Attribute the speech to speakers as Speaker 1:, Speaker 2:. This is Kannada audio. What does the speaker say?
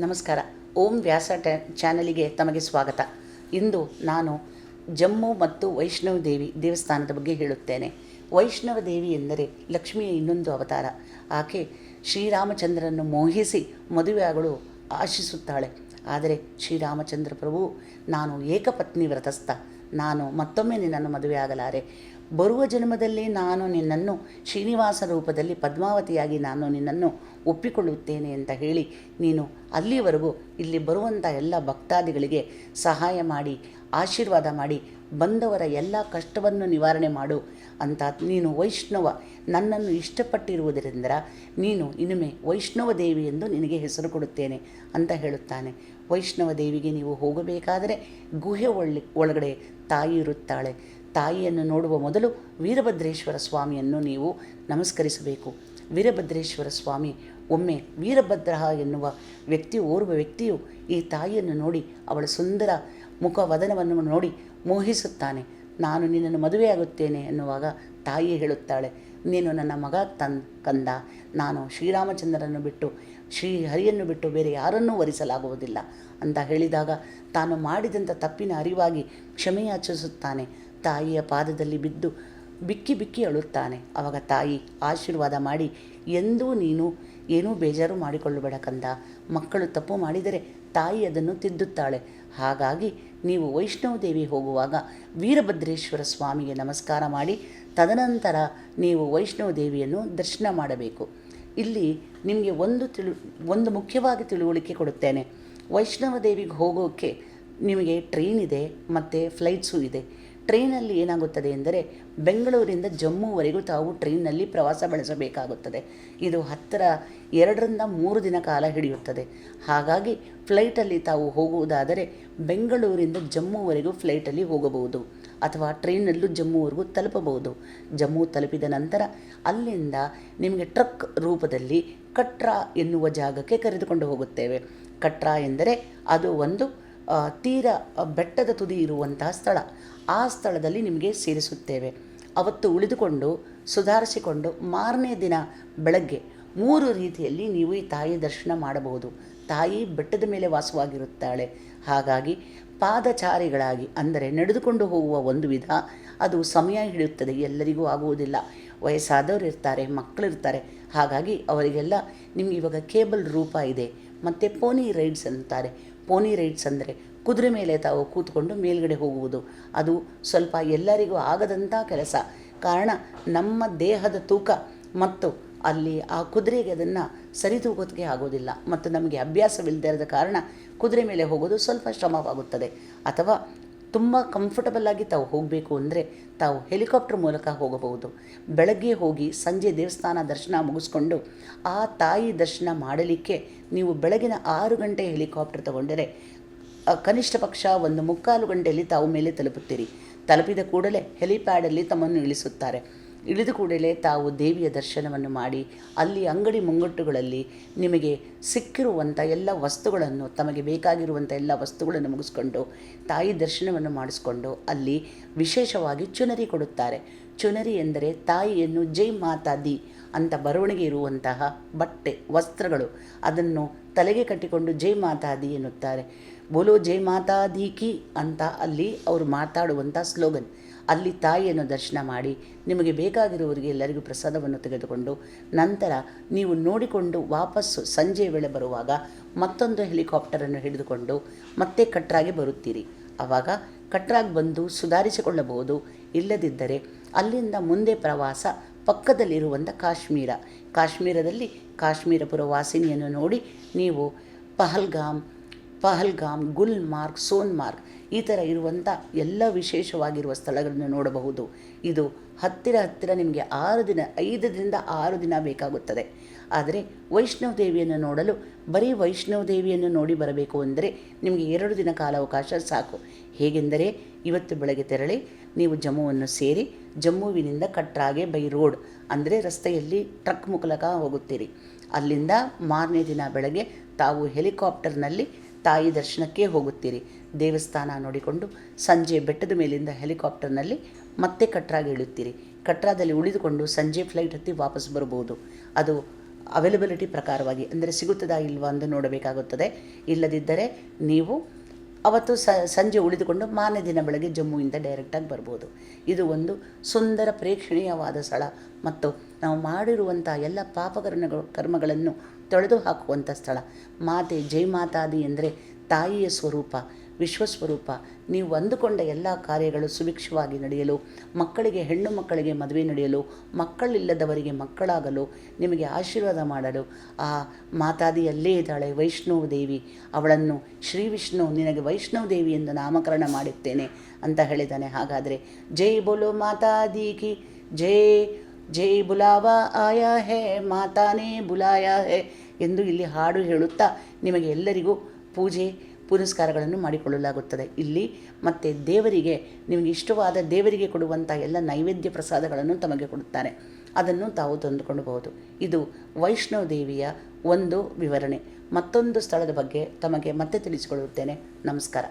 Speaker 1: ನಮಸ್ಕಾರ. ಓಂ ವ್ಯಾಸ ಟ್ಯಾ ಚಾನಲಿಗೆ ತಮಗೆ ಸ್ವಾಗತ. ಇಂದು ನಾನು ಜಮ್ಮು ಮತ್ತು ವೈಷ್ಣವ ದೇವಿ ದೇವಸ್ಥಾನದ ಬಗ್ಗೆ ಹೇಳುತ್ತೇನೆ. ವೈಷ್ಣವ ದೇವಿ ಎಂದರೆ ಲಕ್ಷ್ಮಿಯ ಇನ್ನೊಂದು ಅವತಾರ. ಆಕೆ ಶ್ರೀರಾಮಚಂದ್ರನನ್ನು ಮೋಹಿಸಿ ಮದುವೆಯಾಗಲು ಆಶಿಸುತ್ತಾಳೆ. ಆದರೆ ಶ್ರೀರಾಮಚಂದ್ರ ಪ್ರಭು, ನಾನು ಏಕಪತ್ನಿ ವ್ರತಸ್ಥ. ನಾನು ಮತ್ತೊಮ್ಮೆ ನಿನ್ನನ್ನು ಮದುವೆಯಾಗಲಾರೆ. ಬರುವ ಜನ್ಮದಲ್ಲಿ ನಾನು ನಿನ್ನನ್ನು ಶ್ರೀನಿವಾಸ ರೂಪದಲ್ಲಿ ಪದ್ಮಾವತಿಯಾಗಿ ನಾನು ನಿನ್ನನ್ನು ಒಪ್ಪಿಕೊಳ್ಳುತ್ತೇನೆ ಅಂತ ಹೇಳಿ ನೀನು ಅಲ್ಲಿವರೆಗೂ ಇಲ್ಲಿ ಬರುವಂಥ ಎಲ್ಲ ಭಕ್ತಾದಿಗಳಿಗೆ ಸಹಾಯ ಮಾಡಿ, ಆಶೀರ್ವಾದ ಮಾಡಿ, ಬಂದವರ ಎಲ್ಲ ಕಷ್ಟವನ್ನು ನಿವಾರಣೆ ಮಾಡು ಅಂತ ನೀನು ವೈಷ್ಣವ ನನ್ನನ್ನು ಇಷ್ಟಪಟ್ಟಿರುವುದರಿಂದ ನೀನು ಇನಿಮೆ ವೈಷ್ಣವ ದೇವಿ ಎಂದು ನಿನಗೆ ಹೆಸರು ಕೊಡುತ್ತೇನೆ ಅಂತ ಹೇಳುತ್ತಾನೆ. ವೈಷ್ಣವ ದೇವಿಗೆ ನೀವು ಹೋಗಬೇಕಾದರೆ ಗುಹೆ ಒಳ್ಳಿ ಒಳಗಡೆ ತಾಯಿ ಇರುತ್ತಾಳೆ. ತಾಯಿಯನ್ನು ನೋಡುವ ಮೊದಲು ವೀರಭದ್ರೇಶ್ವರ ಸ್ವಾಮಿಯನ್ನು ನೀವು ನಮಸ್ಕರಿಸಬೇಕು. ವೀರಭದ್ರೇಶ್ವರ ಸ್ವಾಮಿ, ಒಮ್ಮೆ ವೀರಭದ್ರ ಎನ್ನುವ ವ್ಯಕ್ತಿ, ಓರ್ವ ವ್ಯಕ್ತಿಯು ಈ ತಾಯಿಯನ್ನು ನೋಡಿ ಅವಳ ಸುಂದರ ಮುಖ ವದನವನ್ನು ನೋಡಿ ಮೋಹಿಸುತ್ತಾನೆ. ನಾನು ನಿನ್ನನ್ನು ಮದುವೆಯಾಗುತ್ತೇನೆ ಎನ್ನುವಾಗ ತಾಯಿ ಹೇಳುತ್ತಾಳೆ. ನೀನು ನನ್ನ ಮಗ ತನ್ ಕಂದ. ನಾನು ಶ್ರೀರಾಮಚಂದ್ರನನ್ನು ಬಿಟ್ಟು ಶ್ರೀ ಹರಿಯನ್ನು ಬಿಟ್ಟು ಬೇರೆ ಯಾರನ್ನೂ ವರಿಸಲಾಗುವುದಿಲ್ಲ ಅಂತ ಹೇಳಿದಾಗ ತಾನು ಮಾಡಿದಂಥ ತಪ್ಪಿನ ಅರಿವಾಗಿ ಕ್ಷಮೆಯಾಚಿಸುತ್ತಾನೆ ತಾಯಿಯ ಪಾದದಲ್ಲಿ ಬಿದ್ದು ಬಿಕ್ಕಿ ಬಿಕ್ಕಿ ಅಳುತ್ತಾನೆ. ಆವಾಗ ತಾಯಿ ಆಶೀರ್ವಾದ ಮಾಡಿ, ಎಂದೂ ನೀನು ಏನೂ ಬೇಜಾರು ಮಾಡಿಕೊಳ್ಳಬೇಡ ಕಂದ. ಮಕ್ಕಳು ತಪ್ಪು ಮಾಡಿದರೆ ತಾಯಿ ಅದನ್ನು ತಿದ್ದುತ್ತಾಳೆ. ಹಾಗಾಗಿ ನೀವು ವೈಷ್ಣವ ದೇವಿ ಹೋಗುವಾಗ ವೀರಭದ್ರೇಶ್ವರ ಸ್ವಾಮಿಗೆ ನಮಸ್ಕಾರ ಮಾಡಿ, ತದನಂತರ ನೀವು ವೈಷ್ಣವ ದೇವಿಯನ್ನು ದರ್ಶನ ಮಾಡಬೇಕು. ಇಲ್ಲಿ ನಿಮಗೆ ಒಂದು ತಿಳು, ಒಂದು ಮುಖ್ಯವಾಗಿ ತಿಳುವಳಿಕೆ ಕೊಡುತ್ತೇನೆ. ವೈಷ್ಣವ ದೇವಿಗೆ ಹೋಗೋಕ್ಕೆ ನಿಮಗೆ ಟ್ರೈನ್ ಇದೆ, ಮತ್ತು ಫ್ಲೈಟ್ಸು ಇದೆ. ಟ್ರೈನಲ್ಲಿ ಏನಾಗುತ್ತದೆ ಎಂದರೆ ಬೆಂಗಳೂರಿಂದ ಜಮ್ಮುವರೆಗೂ ತಾವು ಟ್ರೈನ್ನಲ್ಲಿ ಪ್ರವಾಸ ಬೆಳೆಸಬೇಕಾಗುತ್ತದೆ. ಇದು ಹತ್ತಿರ, ಎರಡರಿಂದ ಮೂರು ದಿನ ಕಾಲ ಹಿಡಿಯುತ್ತದೆ. ಹಾಗಾಗಿ ಫ್ಲೈಟಲ್ಲಿ ತಾವು ಹೋಗುವುದಾದರೆ ಬೆಂಗಳೂರಿಂದ ಜಮ್ಮುವರೆಗೂ ಫ್ಲೈಟಲ್ಲಿ ಹೋಗಬಹುದು ಅಥವಾ ಟ್ರೈನಲ್ಲೂ ಜಮ್ಮುವರೆಗೂ ತಲುಪಬಹುದು. ಜಮ್ಮು ತಲುಪಿದ ನಂತರ ಅಲ್ಲಿಂದ ನಿಮಗೆ ಟ್ರಕ್ ರೂಪದಲ್ಲಿ ಕಟ್ರಾ ಎನ್ನುವ ಜಾಗಕ್ಕೆ ಕರೆದುಕೊಂಡು ಹೋಗುತ್ತೇವೆ. ಕಟ್ರಾ ಎಂದರೆ ಅದು ಒಂದು ತೀರ ಬೆಟ್ಟದ ತುದಿ ಇರುವಂತಹ ಸ್ಥಳ. ಆ ಸ್ಥಳದಲ್ಲಿ ನಿಮಗೆ ಸೇರಿಸುತ್ತೇವೆ. ಅವತ್ತು ಉಳಿದುಕೊಂಡು, ಸುಧಾರಿಸಿಕೊಂಡು ಮಾರನೇ ದಿನ ಬೆಳಗ್ಗೆ ಮೂರು ರೀತಿಯಲ್ಲಿ ನೀವು ಈ ತಾಯಿ ದರ್ಶನ ಮಾಡಬಹುದು. ತಾಯಿ ಬೆಟ್ಟದ ಮೇಲೆ ವಾಸವಾಗಿರುತ್ತಾಳೆ. ಹಾಗಾಗಿ ಪಾದಚಾರಿಗಳಾಗಿ, ಅಂದರೆ ನಡೆದುಕೊಂಡು ಹೋಗುವ ಒಂದು ವಿಧ, ಅದು ಸಮಯ ಹಿಡಿಯುತ್ತದೆ. ಎಲ್ಲರಿಗೂ ಆಗುವುದಿಲ್ಲ. ವಯಸ್ಸಾದವರು ಇರ್ತಾರೆ ಮಕ್ಕಳಿರ್ತಾರೆ ಹಾಗಾಗಿ ಅವರಿಗೆಲ್ಲ ನಿಮ್ಗೆ ಇವಾಗ ಕೇಬಲ್ ರೂಪ ಇದೆ. ಮತ್ತು ಪೋನಿ ರೈಡ್ಸ್ ಅಂತಾರೆ. ಪೋನಿ ರೈಡ್ಸ್ ಅಂದರೆ ಕುದುರೆ ಮೇಲೆ ತಾವು ಕೂತ್ಕೊಂಡು ಮೇಲ್ಗಡೆ ಹೋಗುವುದು. ಅದು ಸ್ವಲ್ಪ ಎಲ್ಲರಿಗೂ ಆಗದಂಥ ಕೆಲಸ. ಕಾರಣ, ನಮ್ಮ ದೇಹದ ತೂಕ ಮತ್ತು ಅಲ್ಲಿ ಆ ಕುದುರೆಗೆ ಅದನ್ನು ಸರಿದೂಗೋದಕ್ಕೆ ಆಗೋದಿಲ್ಲ ಮತ್ತು ನಮಗೆ ಅಭ್ಯಾಸವಿಲ್ಲದೆ ಇರದ ಕಾರಣ ಕುದುರೆ ಮೇಲೆ ಹೋಗೋದು ಸ್ವಲ್ಪ ಶ್ರಮವಾಗುತ್ತದೆ. ಅಥವಾ ತುಂಬ ಕಂಫರ್ಟಬಲ್ ಆಗಿ ತಾವು ಹೋಗಬೇಕು ಅಂದರೆ ತಾವು ಹೆಲಿಕಾಪ್ಟರ್ ಮೂಲಕ ಹೋಗಬಹುದು. ಬೆಳಗ್ಗೆ ಹೋಗಿ ಸಂಜೆ ದೇವಸ್ಥಾನ ದರ್ಶನ ಮುಗಿಸ್ಕೊಂಡು ಆ ತಾಯಿ ದರ್ಶನ ಮಾಡಲಿಕ್ಕೆ ನೀವು ಬೆಳಗಿನ ಆರು ಗಂಟೆ ಹೆಲಿಕಾಪ್ಟರ್ ತಗೊಂಡರೆ ಕನಿಷ್ಠ ಪಕ್ಷ ಒಂದು ಮುಕ್ಕಾಲು ಗಂಟೆಯಲ್ಲಿ ತಾವು ಮೇಲೆ ತಲುಪುತ್ತೀರಿ. ತಲುಪಿದ ಕೂಡಲೇ ಹೆಲಿಪ್ಯಾಡಲ್ಲಿ ತಮ್ಮನ್ನು ಇಳಿಸುತ್ತಾರೆ. ಇಳಿದ ಕೂಡಲೇ ತಾವು ದೇವಿಯ ದರ್ಶನವನ್ನು ಮಾಡಿ ಅಲ್ಲಿ ಅಂಗಡಿ ಮುಂಗಟ್ಟುಗಳಲ್ಲಿ ನಿಮಗೆ ಸಿಕ್ಕಿರುವಂಥ ಎಲ್ಲ ವಸ್ತುಗಳನ್ನು, ತಮಗೆ ಬೇಕಾಗಿರುವಂಥ ಎಲ್ಲ ವಸ್ತುಗಳನ್ನು ಮುಗಿಸ್ಕೊಂಡು ತಾಯಿ ದರ್ಶನವನ್ನು ಮಾಡಿಸ್ಕೊಂಡು ಅಲ್ಲಿ ವಿಶೇಷವಾಗಿ ಚುನರಿ ಕೊಡುತ್ತಾರೆ. ಚುನರಿ ಎಂದರೆ ತಾಯಿಯನ್ನು ಜೈ ಮಾತಾದಿ ಅಂತ ಬರವಣಿಗೆ ಇರುವಂತಹ ಬಟ್ಟೆ, ವಸ್ತ್ರಗಳು. ಅದನ್ನು ತಲೆಗೆ ಕಟ್ಟಿಕೊಂಡು ಜೈ ಮಾತಾದಿ ಎನ್ನುತ್ತಾರೆ. ಬೋಲೋ ಜೈ ಮಾತಾ ದೀಕಿ ಅಂತ ಅಲ್ಲಿ ಅವರು ಮಾತಾಡುವಂಥ ಸ್ಲೋಗನ್. ಅಲ್ಲಿ ತಾಯಿಯನ್ನು ದರ್ಶನ ಮಾಡಿ ನಿಮಗೆ ಬೇಕಾಗಿರುವವರಿಗೆ ಎಲ್ಲರಿಗೂ ಪ್ರಸಾದವನ್ನು ತೆಗೆದುಕೊಂಡು ನಂತರ ನೀವು ನೋಡಿಕೊಂಡು ವಾಪಸ್ಸು ಸಂಜೆ ವೇಳೆ ಬರುವಾಗ ಮತ್ತೊಂದು ಹೆಲಿಕಾಪ್ಟರನ್ನು ಹಿಡಿದುಕೊಂಡು ಮತ್ತೆ ಕಟ್ರಾಗೆ ಬರುತ್ತೀರಿ. ಆವಾಗ ಕಟ್ರಾಗ್ ಬಂದು ಸುಧಾರಿಸಿಕೊಳ್ಳಬಹುದು. ಇಲ್ಲದಿದ್ದರೆ ಅಲ್ಲಿಂದ ಮುಂದೆ ಪ್ರವಾಸ ಪಕ್ಕದಲ್ಲಿರುವಂಥ ಕಾಶ್ಮೀರ. ಕಾಶ್ಮೀರದಲ್ಲಿ ಕಾಶ್ಮೀರಪುರ ವಾಸಿನಿಯನ್ನು ನೋಡಿ ನೀವು ಪಹಲ್ಗಾಮ್ ಪಹಲ್ಗಾಮ್, ಗುಲ್ಮಾರ್ಗ್, ಸೋನ್ಮಾರ್ಗ್ ಈ ಥರ ಇರುವಂಥ ಎಲ್ಲ ವಿಶೇಷವಾಗಿರುವ ಸ್ಥಳಗಳನ್ನು ನೋಡಬಹುದು. ಇದು ಹತ್ತಿರ ಹತ್ತಿರ ನಿಮಗೆ ಆರು ದಿನ ಐದರಿಂದ ಆರು ದಿನ ಬೇಕಾಗುತ್ತದೆ. ಆದರೆ ವೈಷ್ಣವ ದೇವಿಯನ್ನು ನೋಡಲು, ಬರೀ ವೈಷ್ಣವ ದೇವಿಯನ್ನು ನೋಡಿ ಬರಬೇಕು ಅಂದರೆ ನಿಮಗೆ ಎರಡು ದಿನ ಕಾಲಾವಕಾಶ ಸಾಕು. ಹೇಗೆಂದರೆ ಇವತ್ತು ಬೆಳಗ್ಗೆ ತೆರಳಿ ನೀವು ಜಮ್ಮುವನ್ನು ಸೇರಿ ಜಮ್ಮುವಿನಿಂದ ಕಟ್ರಾಗೆ ಬೈ ರೋಡ್ ಅಂದರೆ ರಸ್ತೆಯಲ್ಲಿ ಟ್ರಕ್ ಮೂಲಕ ಹೋಗುತ್ತೀರಿ. ಅಲ್ಲಿಂದ ಮಾರನೇ ದಿನ ಬೆಳಗ್ಗೆ ತಾವು ಹೆಲಿಕಾಪ್ಟರ್ನಲ್ಲಿ ತಾಯಿ ದರ್ಶನಕ್ಕೆ ಹೋಗುತ್ತೀರಿ. ದೇವಸ್ಥಾನ ನೋಡಿಕೊಂಡು ಸಂಜೆ ಬೆಟ್ಟದ ಮೇಲಿಂದ ಹೆಲಿಕಾಪ್ಟರ್ನಲ್ಲಿ ಮತ್ತೆ ಕಟ್ರಾಗೆ ಇಳಿಯುತ್ತೀರಿ. ಕಟ್ರಾದಲ್ಲಿ ಉಳಿದುಕೊಂಡು ಸಂಜೆ ಫ್ಲೈಟ್ ಹತ್ತಿ ವಾಪಸ್ ಬರಬಹುದು. ಅದು ಅವೈಲಬಿಲಿಟಿ ಪ್ರಕಾರವಾಗಿ ಅಂದರೆ ಸಿಗುತ್ತದಾ ಇಲ್ವಾ ಎಂದು ನೋಡಬೇಕಾಗುತ್ತದೆ. ಇಲ್ಲದಿದ್ದರೆ ನೀವು ಅವತ್ತು ಸಂಜೆ ಉಳಿದುಕೊಂಡು ಮಾರನೇ ದಿನ ಬೆಳಗ್ಗೆ ಜಮ್ಮುವಿಂದ ಡೈರೆಕ್ಟಾಗಿ ಬರ್ಬೋದು ಇದು ಒಂದು ಸುಂದರ ಪ್ರೇಕ್ಷಣೀಯವಾದ ಸ್ಥಳ. ಮತ್ತು ನಾವು ಮಾಡಿರುವಂಥ ಎಲ್ಲ ಪಾಪಕರ್ಮಗಳು, ಕರ್ಮಗಳನ್ನು ತೊಳೆದು ಹಾಕುವಂಥ ಸ್ಥಳ. ಮಾತೆ, ಜೈ ಮಾತಾದಿ ಎಂದರೆ ತಾಯಿಯ ಸ್ವರೂಪ, ವಿಶ್ವಸ್ವರೂಪ. ನೀವು ಅಂದುಕೊಂಡ ಎಲ್ಲ ಕಾರ್ಯಗಳು ಸುಭಿಕ್ಷವಾಗಿ ನಡೆಯಲು, ಮಕ್ಕಳಿಗೆ, ಹೆಣ್ಣು ಮಕ್ಕಳಿಗೆ ಮದುವೆ ನಡೆಯಲು, ಮಕ್ಕಳಿಲ್ಲದವರಿಗೆ ಮಕ್ಕಳಾಗಲು, ನಿಮಗೆ ಆಶೀರ್ವಾದ ಮಾಡಲು, ಆ ಮಾತಾದಿಯಲ್ಲೇ ಇದ್ದಾಳೆ ವೈಷ್ಣವ ದೇವಿ. ಅವಳನ್ನು ಶ್ರೀ ವಿಷ್ಣು, ನಿನಗೆ ವೈಷ್ಣವ ದೇವಿ ಎಂದು ನಾಮಕರಣ ಮಾಡುತ್ತೇನೆ ಅಂತ ಹೇಳಿದ್ದಾನೆ. ಹಾಗಾದರೆ ಜೈ ಬೋಲೋ ಮಾತಾದಿ ಕಿ ಜೈ ಜೈ ಬುಲಾವ ಆಯಾ ಹೇ, ಮಾತಾನೇ ಬುಲಾಯಾ ಹೇ ಎಂದು ಇಲ್ಲಿ ಹಾಡು ಹೇಳುತ್ತಾ ನಿಮಗೆ ಎಲ್ಲರಿಗೂ ಪೂಜೆ ಪುನಸ್ಕಾರಗಳನ್ನು ಮಾಡಿಕೊಳ್ಳಲಾಗುತ್ತದೆ. ಇಲ್ಲಿ ಮತ್ತೆ ದೇವರಿಗೆ, ನಿಮಗೆ ಇಷ್ಟವಾದ ದೇವರಿಗೆ ಕೊಡುವಂಥ ಎಲ್ಲ ನೈವೇದ್ಯ ಪ್ರಸಾದಗಳನ್ನು ತಮಗೆ ಕೊಡುತ್ತಾರೆ. ಅದನ್ನು ತಾವು ತಂದುಕೊಳ್ಳಬಹುದು. ಇದು ವೈಷ್ಣವ ದೇವಿಯ ಒಂದು ವಿವರಣೆ. ಮತ್ತೊಂದು ಸ್ಥಳದ ಬಗ್ಗೆ ತಮಗೆ ಮತ್ತೆ ತಿಳಿಸಿಕೊಳ್ಳುತ್ತೇನೆ. ನಮಸ್ಕಾರ.